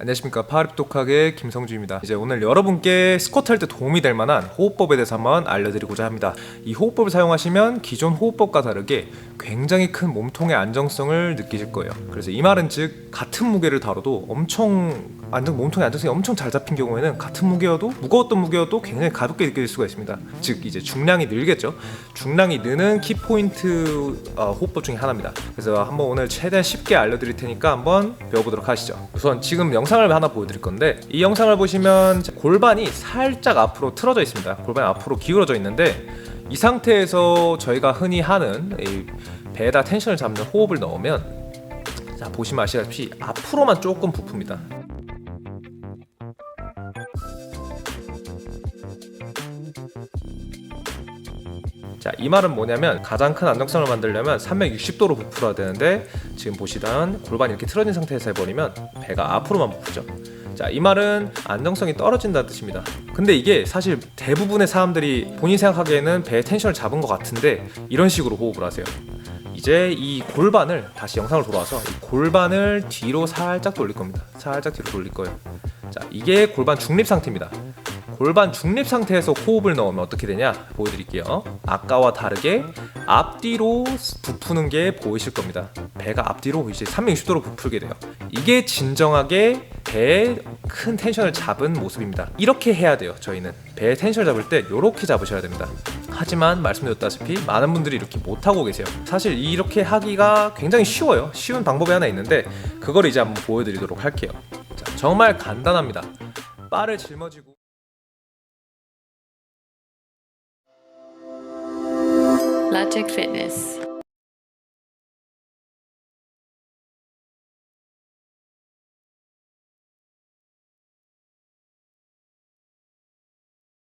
안녕하십니까 파립독학의 김성주입니다. 이제 오늘 여러분께 스쿼트 할 때 도움이 될 만한 호흡법에 대해서 한번 알려드리고자 합니다. 이 호흡법을 사용하시면 기존 호흡법과 다르게 굉장히 큰 몸통의 안정성을 느끼실 거예요. 그래서 이 말은 즉 같은 무게를 다뤄도 엄청 안정 몸통의 안정성이 엄청 잘 잡힌 경우에는 같은 무게여도 무거웠던 무게여도 굉장히 가볍게 느껴질 수가 있습니다. 즉 이제 중량이 늘겠죠. 중량이 느는 키 포인트 어, 호흡법 중에 하나입니다. 그래서 한번 오늘 최대한 쉽게 알려드릴 테니까 한번 배워보도록 하시죠. 우선 지금 영상 을 하나 보여드릴 건데 이 영상을 보시면 골반이 살짝 앞으로 틀어져 있습니다. 골반이 앞으로 기울어져 있는데 이 상태에서 저희가 흔히 하는 이 배에다 텐션을 잡는 호흡을 넣으면 자 보시면 아시다시피 앞으로만 조금 부풉니다. 자, 이 말은 뭐냐면 가장 큰 안정성을 만들려면 360도로 부풀어야 되는데 지금 보시던 골반이 이렇게 틀어진 상태에서 해버리면 배가 앞으로만 부풀죠. 자, 이 말은 안정성이 떨어진다는 뜻입니다. 근데 이게 사실 대부분의 사람들이 본인 생각하기에는 배에 텐션을 잡은 것 같은데 이런 식으로 호흡을 하세요. 이제 이 골반을 다시 영상을 돌아와서 이 골반을 뒤로 살짝 돌릴 겁니다. 살짝 뒤로 돌릴 거예요. 자, 이게 골반 중립 상태입니다. 골반 중립 상태에서 호흡을 넣으면 어떻게 되냐 보여드릴게요. 아까와 다르게 앞뒤로 부푸는 게 보이실 겁니다. 배가 앞뒤로 이제 360도로 부풀게 돼요. 이게 진정하게 배에 큰 텐션을 잡은 모습입니다. 이렇게 해야 돼요. 저희는 배에 텐션을 잡을 때 이렇게 잡으셔야 됩니다. 하지만 말씀드렸다시피 많은 분들이 이렇게 못 하고 계세요. 사실 이렇게 하기가 굉장히 쉬워요. 쉬운 방법이 하나 있는데 그걸 이제 한번 보여드리도록 할게요. 자, 정말 간단합니다. 바를 짊어지고 Logic Fitness.